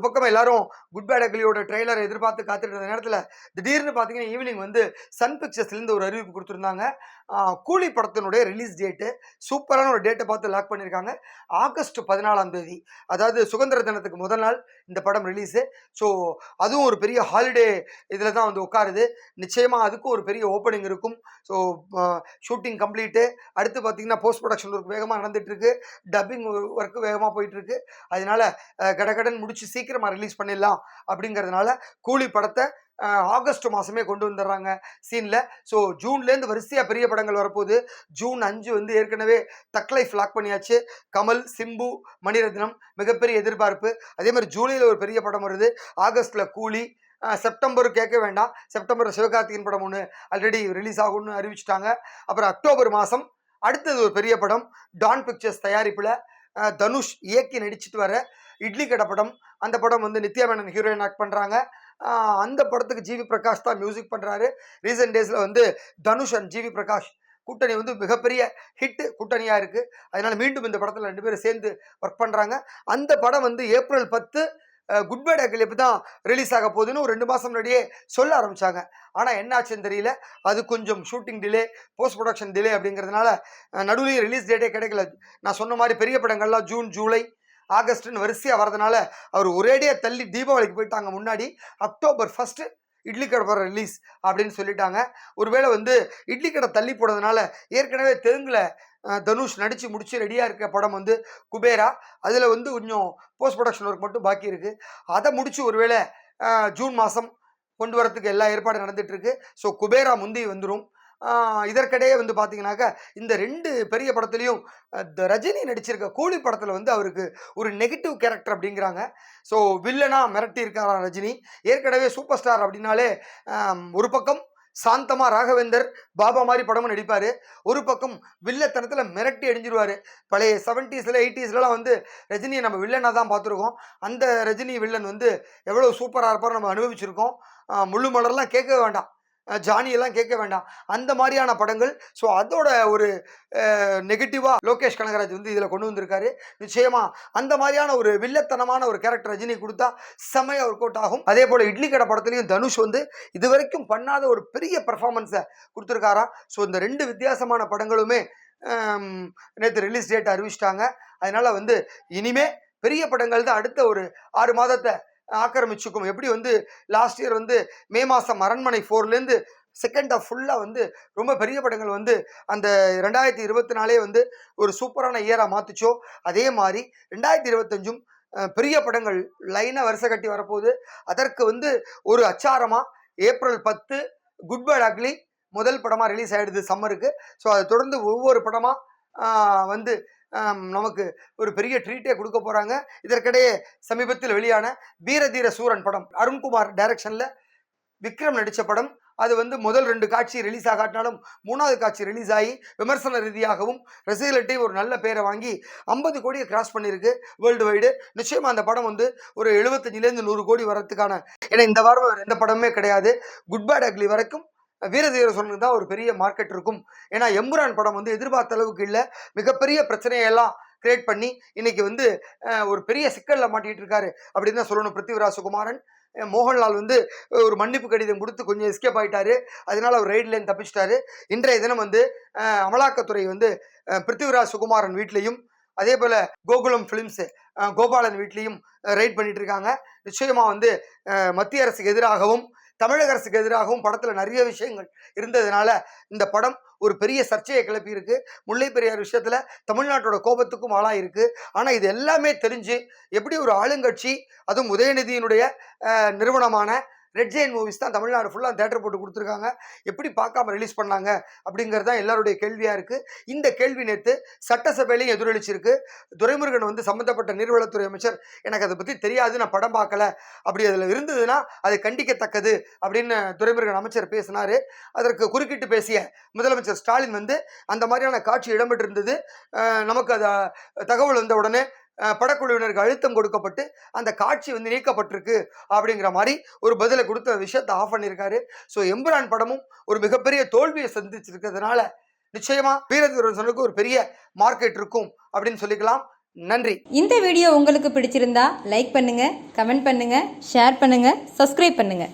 ஒரு பக்கம் எல்லாரும் குட் பேட் அக்லியோட ட்ரெய்லரை எதிர்பார்த்து காத்துட்டு இருந்த நேரத்தில் திடீர்னு பார்த்தீங்கன்னா ஈவினிங் வந்து சன் பிக்சர்ஸ்லேருந்து ஒரு அறிவிப்பு கொடுத்துருந்தாங்க. கூலி படத்தினுடைய ரிலீஸ் டேட்டு சூப்பரான ஒரு டேட்டை பார்த்து லாக் பண்ணியிருக்காங்க ஆகஸ்ட் பதினாலாம் தேதி. அதாவது சுதந்திர தினத்துக்கு முதல் நாள் இந்த படம் ரிலீஸு ஸோ அதுவும் ஒரு பெரிய ஹாலிடே இதில் தான் வந்து உட்காருது. நிச்சயமாக அதுக்கும் ஒரு பெரிய ஓப்பனிங் இருக்கும். ஸோ ஷூட்டிங் கம்ப்ளீட்டு அடுத்து பார்த்தீங்கன்னா போஸ்ட் ப்ரொடக்ஷன் ஒர்க் வேகமாக நடந்துட்டு இருக்கு. டப்பிங் ஒர்க்கு வேகமாக போயிட்டு இருக்கு. அதனால கடகடன் முடிச்சு சீக்கிரமாக ரிலீஸ் பண்ணிடலாம் அப்படிங்கிறதுனால கூலி படத்தை ஆகஸ்ட் மாதமே கொண்டு வந்துடுறாங்க சீனில் ஸோ ஜூன்லேருந்து வரிசையாக பெரிய படங்கள் வரப்போகுது. ஜூன் அஞ்சு வந்து ஏற்கனவே தக்லை ஃப்ளாக் லாக் பண்ணியாச்சு. கமல் சிம்பு மணிரத்னம் மிகப்பெரிய எதிர்பார்ப்பு. அதே மாதிரி ஜூலையில் ஒரு பெரிய படம் வருது. ஆகஸ்ட்டில் கூலி செப்டம்பர் கேட்க வேண்டாம். செப்டம்பர் சிவகார்த்திகேயன் படம் ஒன்று ஆல்ரெடி ரிலீஸ் ஆகும்னு அறிவிச்சிட்டாங்க. அப்புறம் அக்டோபர் மாதம் அடுத்தது ஒரு பெரிய படம் டான் பிக்சர்ஸ் தயாரிப்பில் தனுஷ் இயக்கி நடிச்சிட்டு வர இட்லி கடை படம் அந்த படம் வந்து நித்யா மேனன் ஹீரோயின் ஆக்ட் பண்ணுறாங்க அந்த படத்துக்கு ஜிவி பிரகாஷ் தான் மியூசிக் பண்ணுறாரு ரீசெண்ட் டேஸில் வந்து தனுஷ் அண்ட் ஜிவி பிரகாஷ் கூட்டணி வந்து மிகப்பெரிய ஹிட்டு கூட்டணியாக இருக்குது அதனால் மீண்டும் இந்த படத்தில் ரெண்டு பேரும் சேர்ந்து ஒர்க் பண்ணுறாங்க அந்த படம் வந்து ஏப்ரல் பத்து குட் பை டேக்கில் எப்படி தான் ரிலீஸ் ஆக போகுதுன்னு ஒரு ரெண்டு மாதம் முன்னாடியே சொல்ல ஆரம்பித்தாங்க ஆனால் என்னாச்சுன்னு தெரியல. அது கொஞ்சம் shooting delay post production delay அப்படிங்கிறதுனால நடுவில் ரிலீஸ் டேட்டே கிடைக்கல. நான் சொன்ன மாதிரி பெரிய படங்கள்லாம் ஜூன் ஜூலை ஆகஸ்ட்னு வரிசையாக வரதுனால அவர் ஒரேடியாக தள்ளி தீபாவளிக்கு போயிட்டாங்க முன்னாடி. அக்டோபர் ஃபஸ்ட்டு இட்லி கடை ரிலீஸ் அப்படின்னு சொல்லிட்டாங்க. ஒருவேளை வந்து இட்லி கடை தள்ளி போடுறதுனால ஏற்கனவே தெலுங்கில் தனுஷ் நடித்து முடித்து ரெடியாக இருக்க படம் வந்து குபேரா. அதில் வந்து கொஞ்சம் போஸ்ட் ப்ரொடக்ஷன் ஒர்க் மட்டும் பாக்கி இருக்குது அதை முடித்து ஒருவேளை ஜூன் மாதம் கொண்டு வரத்துக்கு எல்லா ஏற்பாடும் நடந்துகிட்ருக்கு ஸோ குபேரா முந்தி வந்துடும் இதற்கிடையே வந்து பார்த்தீங்கன்னாக்கா இந்த ரெண்டு பெரிய படத்துலையும் ரஜினி நடிச்சிருக்க கூலி படத்தில் வந்து அவருக்கு ஒரு நெகட்டிவ் கேரக்டர் அப்படிங்கிறாங்க. ஸோ வில்லனா மிரட்டியிருக்காராம் ரஜினி. ஏற்கனவே சூப்பர் ஸ்டார் அப்படின்னாலே ஒரு பக்கம் சாந்தமா ராகவேந்தர் பாபா மாதிரி படமும் நடிப்பார். ஒரு பக்கம் வில்லத்தனத்தில் மிரட்டி அடிஞ்சிருவார். பழைய செவன்ட்டீஸில் எயிட்டிஸ்லலாம் வந்து ரஜினியை நம்ம வில்லனாக தான் பார்த்துருக்கோம் அந்த ரஜினி வில்லன் வந்து எவ்வளோ சூப்பராக இருப்பார் நம்ம அனுபவிச்சிருக்கோம். முள்ளு மலர்லாம் கேட்கவே வேண்டாம். ஜானியெல்லாம் கேட்க வேண்டாம். அந்த மாதிரியான படங்கள். ஸோ அதோட ஒரு நெகட்டிவாக லோகேஷ் கனகராஜ் வந்து இதில் கொண்டு வந்திருக்காரு. நிச்சயமா அந்த மாதிரியான ஒரு வில்லத்தனமான ஒரு கேரக்டர் ரஜினி கொடுத்தா செமையாக ஒர்க் அவுட் ஆகும். அதே போல் இட்லி கடை படத்துலையும் தனுஷ் வந்து இது வரைக்கும் பண்ணாத ஒரு பெரிய பர்ஃபார்மன்ஸை கொடுத்துருக்காரா? ஸோ இந்த ரெண்டு வித்தியாசமான படங்களுமே நேற்று ரிலீஸ் டேட் அறிவிச்சிட்டாங்க. அதனால் வந்து இனிமே பெரிய படங்கள் தான் அடுத்த ஒரு ஆறு மாதத்தை ஆக்கிரமிச்சுக்கும். எப்படி வந்து லாஸ்ட் இயர் வந்து மே மாதம் அரண்மனை ஃபோர்லேருந்து செகண்ட் ஆஃப் ஃபுல்லாக வந்து ரொம்ப பெரிய படங்கள் வந்து அந்த ரெண்டாயிரத்தி இருபத்தி நாலே வந்து ஒரு சூப்பரான இயராக மாற்றுச்சோ அதே மாதிரி ரெண்டாயிரத்தி இருபத்தஞ்சும் பெரிய படங்கள் லைனாக வரிசை கட்டி வரப்போகுது. அதற்கு வந்து ஒரு அச்சாரமாக ஏப்ரல் பத்து குட் பை அக்லி முதல் படமாக ரிலீஸ் ஆகிடுது சம்மருக்கு ஸோ அதை தொடர்ந்து ஒவ்வொரு படமாக வந்து நமக்கு ஒரு பெரிய ட்ரீட்டே கொடுக்க போகிறாங்க இதற்கிடையே சமீபத்தில் வெளியான வீரதீர சூரன் படம் அருண்குமார் டைரக்ஷனில் விக்ரம் நடித்த படம். அது வந்து முதல் ரெண்டு காட்சி ரிலீஸ் ஆகாட்டினாலும் மூணாவது காட்சி ரிலீஸ் ஆகி விமர்சன ரீதியாகவும் ரசிகர்கள்ட்டையும் ஒரு நல்ல பேரை வாங்கி ஐம்பது கோடியை கிராஸ் பண்ணியிருக்கு வேர்ல்டு வைடு நிச்சயமாக அந்த படம் வந்து ஒரு எழுபத்தஞ்சிலேருந்து நூறு கோடி வரத்துக்கான ஏன்னா இந்த வாரம் வேறு எந்த படமே கிடையாது. குட் பேட் அக்லி வரைக்கும் வீரதீர சூரனுக்கு தான் ஒரு பெரிய மார்க்கெட் இருக்கும். ஏன்னா எம்புரான் படம் வந்து எதிர்பார்த்த அளவுக்கு இல்லை. மிகப்பெரிய பிரச்சனையெல்லாம் கிரியேட் பண்ணி இன்னைக்கு வந்து ஒரு பெரிய சிக்கலில் மாட்டிகிட்டு இருக்காரு. அப்படின்னு தான் சொல்லணும் பிருத்திவிராஜ் சுகுமாரன். மோகன்லால் வந்து ஒரு மன்னிப்பு கடிதம் கொடுத்து கொஞ்சம் எஸ்கேப் ஆகிட்டாரு அதனால அவர் ரைட்லேருந்து தப்பிச்சிட்டாரு. இன்றைய தினம் வந்து அமலாக்கத்துறை வந்து பிருத்திவிராஜ் சுகுமாரன் வீட்லேயும் அதே போல் கோகுலம் ஃபிலிம்ஸு கோபாலன் வீட்லேயும் ரைட் பண்ணிட்டு இருக்காங்க. நிச்சயமாக வந்து மத்திய அரசுக்கு எதிராகவும் தமிழக அரசுக்கு எதிராகவும் படத்தில் நிறைய விஷயங்கள் இருந்ததுனால இந்த படம் ஒரு பெரிய சர்ச்சையை கிளப்பியிருக்கு முல்லை பெரியார் விஷயத்தில் தமிழ்நாட்டோட கோபத்துக்கும் ஆளாயிருக்கு ஆனால் இது எல்லாமே தெரிஞ்சு எப்படி ஒரு ஆளுங்கட்சி அதுவும் உதயநிதியினுடைய நிறுவனமான ரெட் ஜெயின் மூவிஸ் தான் தமிழ்நாடு ஃபுல்லாக தேட்டர் போட்டு கொடுத்துருக்காங்க. எப்படி பார்க்காம ரிலீஸ் பண்ணாங்க அப்படிங்கிறது தான் எல்லாருடைய கேள்வியாக இருக்குது இந்த கேள்வி நேற்று சட்டசபையிலையும் எதிரொலிச்சிருக்கு. துரைமுருகன் வந்து சம்மந்தப்பட்ட நீர்வளத்துறை அமைச்சர் எனக்கு அதை பற்றி தெரியாது நான் படம் பார்க்கல. அப்படி அதில் இருந்ததுன்னா அது கண்டிக்கத்தக்கது அப்படின்னு துரைமுருகன் அமைச்சர் பேசினார். அதற்கு குறுக்கிட்டு பேசிய முதலமைச்சர் ஸ்டாலின் வந்து அந்த மாதிரியான காட்சி இடம்பெற்றிருந்தது. நமக்கு அது தகவல் வந்த உடனே படக்குழுவினருக்கு அழுத்தம் கொடுக்கப்பட்டு அந்த காட்சி வந்து நீக்கப்பட்டிருக்கு அப்படிங்கிற மாதிரி ஒரு பதிலை கொடுத்த விஷயத்தை ஆஃப் பண்ணியிருக்காரு. ஸோ எம்புரான் படமும் ஒரு மிகப்பெரிய தோல்வியை சந்திச்சிருக்கிறதுனால நிச்சயமா வீரதீரனுக்கு ஒரு பெரிய மார்க்கெட் இருக்கும் அப்படின்னு சொல்லிக்கலாம். நன்றி. இந்த வீடியோ உங்களுக்கு பிடிச்சிருந்தா லைக் பண்ணுங்க கமெண்ட் பண்ணுங்க ஷேர் பண்ணுங்க சப்ஸ்கிரைப் பண்ணுங்க.